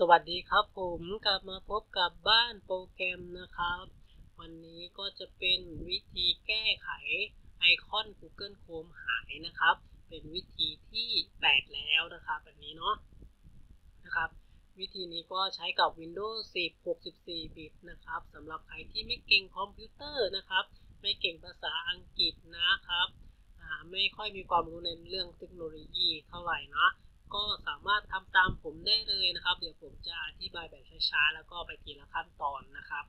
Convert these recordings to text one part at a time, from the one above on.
สวัสดีครับผมกลับมาพบกับบ้านโปรแกรมนะครับ วันนี้ก็จะเป็นวิธีแก้ไขไอคอน Google Chrome หายนะครับ เป็นวิธีที่8แล้วนะครับแบบนี้เนาะนะครับ วิธีนี้ก็ใช้กับ Windows 10 64 บิตนะครับสำหรับใครที่ไม่เก่งคอมพิวเตอร์นะครับ ไม่เก่งภาษาอังกฤษนะครับไม่ค่อยมีความรู้ในเรื่องเทคโนโลยีเท่าไหร่เนาะ ก็สามารถทำตามผมได้เลยนะครับ เดี๋ยวผมจะอธิบายแบบช้าๆ แล้วก็ไปทีละขั้นตอนนะครับ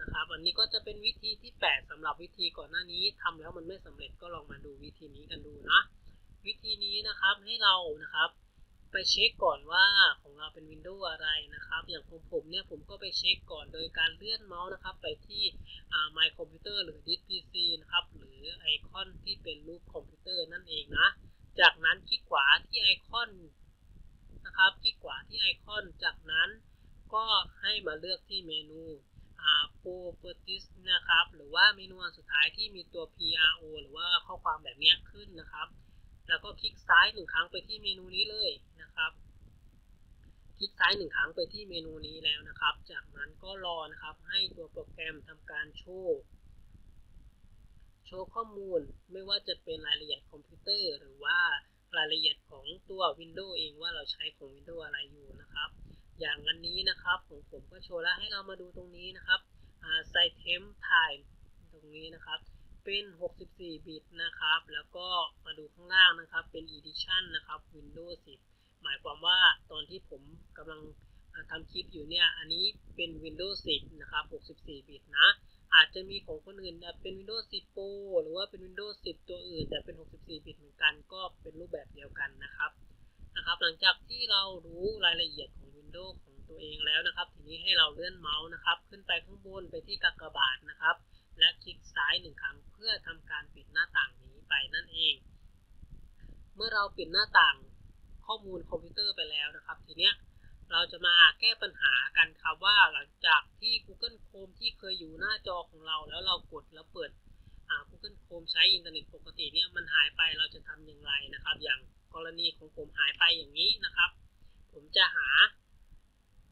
นะครับวันนี้ก็จะเป็นวิธีที่ 8สำหรับวิธีก่อนหน้านี้ทำแล้วมันไม่สำเร็จก็ลองมาดูวิธีนี้กันดูนะวิธีนี้นะครับให้เรานะครับ ไปเช็คก่อนว่าของเราเป็นวินโดว์อะไรนะครับ อย่างของผมเนี่ยผมก็ไปเช็คก่อนโดยการเลื่อนเมาส์นะครับ ไปที่ My Computer หรือ Disk PC นะครับหรือไอคอนที่เป็นรูปคอมพิวเตอร์นั่นเองนะ จากนั้นคลิกขวาที่ไอคอนนะครับ คลิกขวาที่ไอคอน จากนั้นก็ให้มาเลือกที่เมนู properties นะครับ หรือว่าเมนูสุดท้ายที่มีตัว pro หรือว่าข้อความแบบนี้ขึ้นนะครับ แล้วก็คลิกซ้ายหนึ่งครั้งไปที่เมนูนี้เลยนะครับ คลิกซ้ายหนึ่งครั้งไปที่เมนูนี้แล้วนะครับ จากนั้นก็รอนะครับให้ตัวโปรแกรมทำการโชว์ โชว์ข้อมูลไม่ว่าจะเป็นรายละเอียดคอมพิวเตอร์ หรือว่ารายละเอียดของตัว Windows เองว่าเราใช้ของ Windows อะไรอยู่นะครับ อย่างอันนี้นะครับของผมก็โชว์แล้วให้เรามาดูตรงนี้นะครับไซเทมไทม์ตรงนี้นะครับ เป็น 64 บิตนะครับ แล้วก็มาดูข้างล่างนะครับ เป็น Edition นะครับ Windows 10 หมายความว่าตอนที่ผมกำลังทำคลิปอยู่เนี่ย อันนี้เป็น Windows 10 นะครับ 64 บิตนะ อาจจะมีของคนอื่นเป็น Windows 10 Pro หรือว่าเป็น Windows 10 ตัวอื่น แต่เป็น 64 บิตเหมือนกัน ก็เป็นรูปแบบเดียวกันนะครับนะครับ หลังจากที่เรารู้รายละเอียดของ Windows ของตัวเองแล้วนะครับ ทีนี้ให้เราเลื่อนเมาส์นะครับ ขึ้นไปข้างบนไปที่กากบาทนะครับ และคลิกซ้ายหนึ่งครั้งเพื่อทำการปิดหน้าต่างนี้ไปนั่นเอง เมื่อเราปิดหน้าต่างข้อมูลคอมพิวเตอร์ไปแล้วนะครับ ทีเนี้ย เราจะมาแก้ปัญหากันครับว่าหลังจากที่ Google Chrome ที่เคยอยู่หน้าจอของเราแล้วเรากดแล้วเปิด Google Chrome ใช้อินเทอร์เน็ตปกติเนี่ยมันหายไปเราจะทำอย่างไรนะครับ อย่างกรณีของผมหายไปอย่างนี้นะครับ ผมจะหา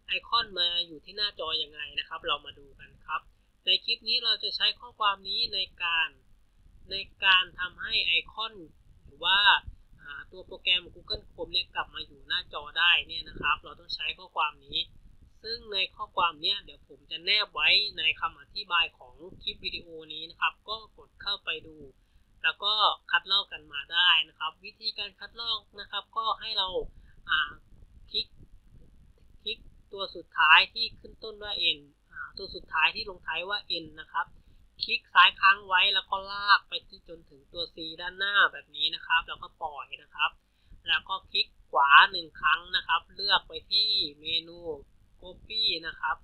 ไอคอนมาอยู่ที่หน้าจออยังไงนะครับ เรามาดูกันครับ ในคลิปนี้เราจะใช้ข้อความนี้ในการในการทำให้ไอคอนหรือว่า ตัวโปรแกรม Google Chrome เนี่ยกลับมาอยู่หน้าจอได้เนี่ยนะครับ เราต้องใช้ข้อความนี้ ซึ่งในข้อความเนี้ยเดี๋ยวผมจะแนบไว้ในคำอธิบายของคลิปวิดีโอนี้นะครับ ก็กดเข้าไปดู แล้วก็คัดลอกกันมาได้นะครับ วิธีการคัดลอกนะครับ ก็ให้เราคลิกคลิกตัวสุดท้ายที่ขึ้นต้นว่า n ตัวสุดท้ายที่ลงท้ายว่า n นะครับ คลิกซ้ายค้างไว้แล้วก็ลากไปที่จนถึงตัว C ด้านหน้าแบบนี้นะครับ แล้วก็ปล่อยนะครับ แล้วก็คลิกขวา1ครั้งนะครับ เลือกไปที่เมนู Copy นะครับ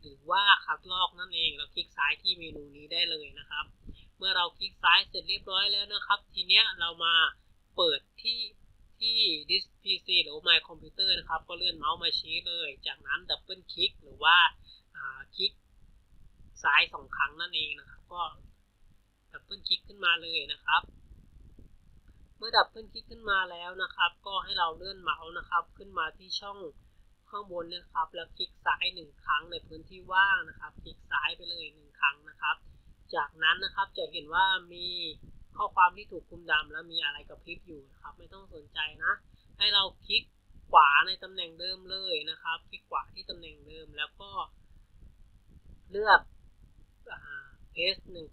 หรือว่าคัดลอกนั่นเอง เราคลิกซ้ายที่เมนูนี้ได้เลยนะครับ เมื่อเราคลิกซ้ายเสร็จเรียบร้อยแล้วนะครับ ทีเนี้ยเรามาเปิดที่ที่ Disk PC หรือ My Computer นะครับ ก็เลื่อนเมาส์มาชี้เลย จากนั้นดับเบิลคลิกหรือว่าคลิก ซ้ายสองครั้งนั่นเองนะครับ ก็ดับเบิลคลิกขึ้นมาเลยนะครับ เมื่อดับเบิลคลิกขึ้นมาแล้วนะครับ ก็ให้เราเลื่อนเมาส์นะครับ ขึ้นมาที่ช่องข้างบนนะครับ แล้วคลิกซ้ายหนึ่งครั้งในพื้นที่ว่างนะครับ คลิกซ้ายไปเลยหนึ่งครั้งนะครับ จากนั้นนะครับจะเห็นว่ามีข้อความที่ถูกคุมดำแล้วมีอะไรกับพริบอยู่นะครับ ไม่ต้องสนใจนะ ให้เราคลิกขวาในตำแหน่งเดิมเลยนะครับ คลิกขวาที่ตำแหน่งเดิมแล้วก็เลือก เพสหนึ่ง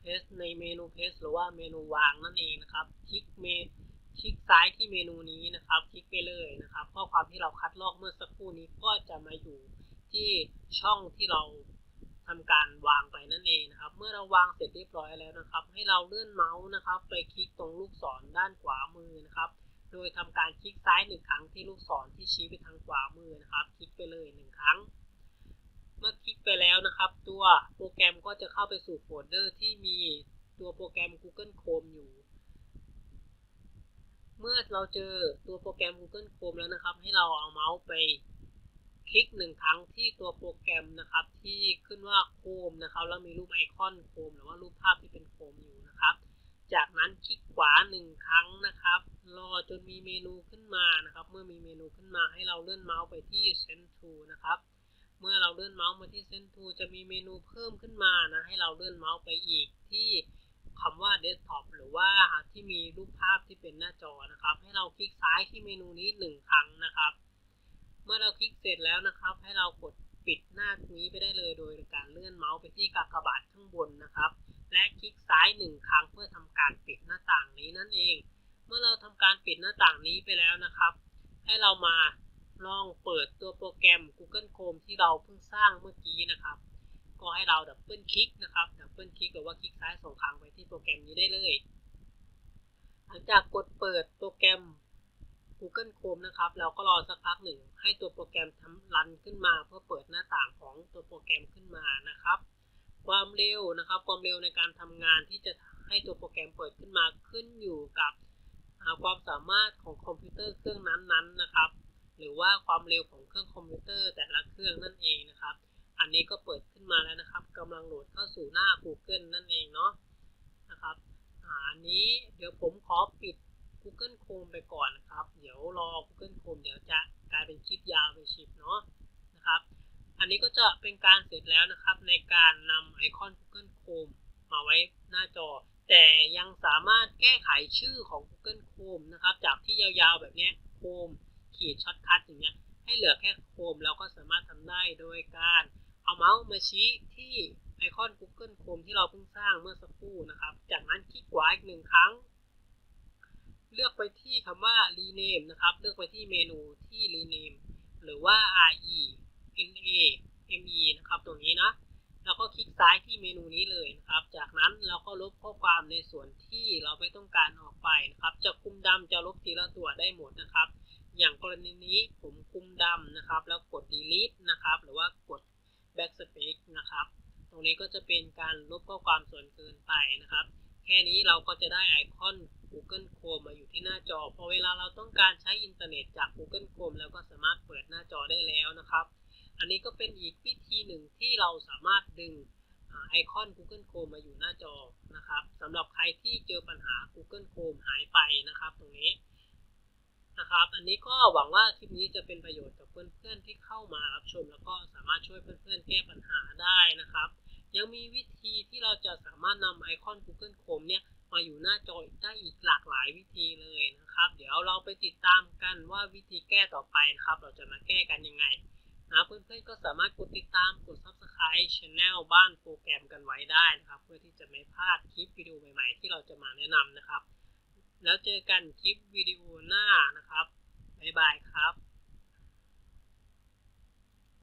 เพสในเมนูเพสหรือว่าเมนูวางนั่นเองนะครับ คลิกเมคลิกซ้ายที่เมนูนี้นะครับ คลิกไปเลยนะครับ ข้อความที่เราคัดลอกเมื่อสักครู่นี้ก็จะมาอยู่ที่ช่องที่เราทำการวางไปนั่นเองนะครับ เมื่อเราวางเสร็จเรียบร้อยแล้วนะครับ ให้เราเลื่อนเมาส์นะครับ ไปคลิกตรงลูกศรด้านขวามือนะครับ โดยทำการคลิกซ้ายหนึ่งครั้งที่ลูกศรที่ชี้ไปทางขวามือนะครับ คลิกไปเลยหนึ่งครั้ง เมื่อคลิกไปแล้วนะครับ ตัวโปรแกรมก็จะเข้าไปสู่โฟลเดอร์ที่มีตัวโปรแกรม Google Chrome อยู่ เมื่อเราเจอตัวโปรแกรม Google Chrome แล้วนะครับ ให้เราเอาเมาส์ไปคลิกหนึ่งครั้งที่ตัวโปรแกรมนะครับ ที่ขึ้นว่าโคมนะครับแล้วมีรูปไอคอนโคมหรือว่ารูปภาพที่เป็นโคมอยู่นะครับ จากนั้นคลิกขวาหนึ่งครั้งนะครับ รอจนมีเมนูขึ้นมานะครับ เมื่อมีเมนูขึ้นมาให้เราเลื่อนเมาส์ไปที่ Send to นะครับ เมื่อเราเลื่อนเมาส์มาที่ Send to จะมีเมนูเพิ่มขึ้นมานะ ให้เราเลื่อนเมาส์ไปอีกที่คำว่า Desktop หรือว่าที่มีรูปภาพที่เป็นหน้าจอนะครับ ให้เราคลิกซ้ายที่เมนูนี้หนึ่งครั้งนะครับ เมื่อเราคลิกเสร็จแล้วนะครับ ให้เรากดปิดหน้านี้ไปได้เลยโดยการเลื่อนเมาส์ไปที่กากบาทข้างบนนะครับ และคลิกซ้ายหนึ่งครั้งเพื่อทำการปิดหน้าต่างนี้นั่นเอง เมื่อเราทำการปิดหน้าต่างนี้ไปแล้วนะครับ ให้เรามาลองเปิดตัวโปรแกรม Google Chrome ที่เราเพิ่งสร้างเมื่อกี้นะครับ ก็ให้เราดับเบิลคลิกนะครับดับเบิลคลิกหรือว่าคลิกซ้ายสองครั้งไปที่โปรแกรมนี้ได้เลย หลังจากกดเปิดโปรแกรม Google Chrome นะครับเราก็รอสักพักหนึ่ง ให้ตัวโปรแกรมทำรันขึ้นมา เพื่อเปิดหน้าต่างของตัวโปรแกรมขึ้นมานะครับ ความเร็วนะครับ ความเร็วในการทำงานที่จะให้ตัวโปรแกรมเปิดขึ้นมาขึ้นอยู่กับความสามารถของคอมพิวเตอร์เครื่องนั้นๆนะครับ หรือว่าความเร็วของเครื่องคอมพิวเตอร์แต่ละเครื่องนั่นเองนะครับ อันนี้ก็เปิดขึ้นมาแล้วนะครับกำลังโหลดเข้าสู่หน้า Google นั่นเองเนาะนะครับอันนี้เดี๋ยวผมขอปิด Google Chrome ไปก่อนนะครับ เดี๋ยวรอ Google Chrome เดี๋ยวจะกลายเป็นคลิปยาวเป็นชิปเนาะนะครับ อันนี้ก็จะเป็นการเสร็จแล้วนะครับ ในการนำไอคอน Google Chrome มาไว้หน้าจอ แต่ยังสามารถแก้ไขชื่อของ Google Chrome นะครับ จากที่ยาวๆแบบนี้ Chrome ขีดช็อตคัทอย่างเงี้ยให้เหลือแค่ Chrome เราก็สามารถทำได้โดยการเอาเมาส์มาชี้ที่ไอคอน Google Chrome ที่เราเพิ่งสร้างเมื่อสักครู่นะครับ จากนั้นคลิกขวาอีกหนึ่งครั้ง เลือกไปที่คำว่า rename นะครับ เลือกไปที่เมนูที่ rename หรือว่า re na me นะครับตรงนี้นะ แล้วก็คลิกซ้ายที่เมนูนี้เลยนะครับ จากนั้นเราก็ลบข้อความในส่วนที่เราไม่ต้องการออกไปนะครับ จะคุมดำจะลบทีละตัวได้หมดนะครับ อย่างกรณีนี้ผมคุมดำนะครับ แล้วกด delete นะครับ หรือว่ากด backspace นะครับ ตรงนี้ก็จะเป็นการลบข้อความส่วนเกินไปนะครับ แค่นี้เราก็จะได้ไอคอน Google Chrome มาอยู่ที่หน้าจอ พอเวลาเราต้องการใช้อินเทอร์เน็ตจาก Google Chrome แล้วก็สามารถเปิดหน้าจอได้แล้วนะครับ อันนี้ก็เป็นอีกวิธีหนึ่งที่เราสามารถดึงไอคอน Google Chrome มาอยู่หน้าจอนะครับสำหรับใครที่เจอปัญหา Google Chrome หายไปนะครับ ตรงนี้ นะครับ อันนี้ก็หวังว่าคลิปนี้จะเป็นประโยชน์กับเพื่อนๆที่เข้ามารับชม แล้วก็สามารถช่วยเพื่อนๆแก้ปัญหาได้นะครับ ยังมีวิธีที่เราจะสามารถนำไอคอน Google Chrome เนี่ยมาอยู่หน้าจอได้อีกหลากหลายวิธีเลยนะครับ เดี๋ยวเราไปติดตามกันว่าวิธีแก้ต่อไปนะครับ เราจะมาแก้กันยังไงนะเพื่อนๆก็สามารถกดติดตามกด Subscribe Channel บ้านโปรแกรมกันไว้ได้นะครับ เพื่อที่จะไม่พลาดคลิปวิดีโอใหม่ๆ ที่เราจะมาแนะนำนะครับ แล้วเจอกันคลิปวิดีโอหน้านะครับ บ๊ายบายครับ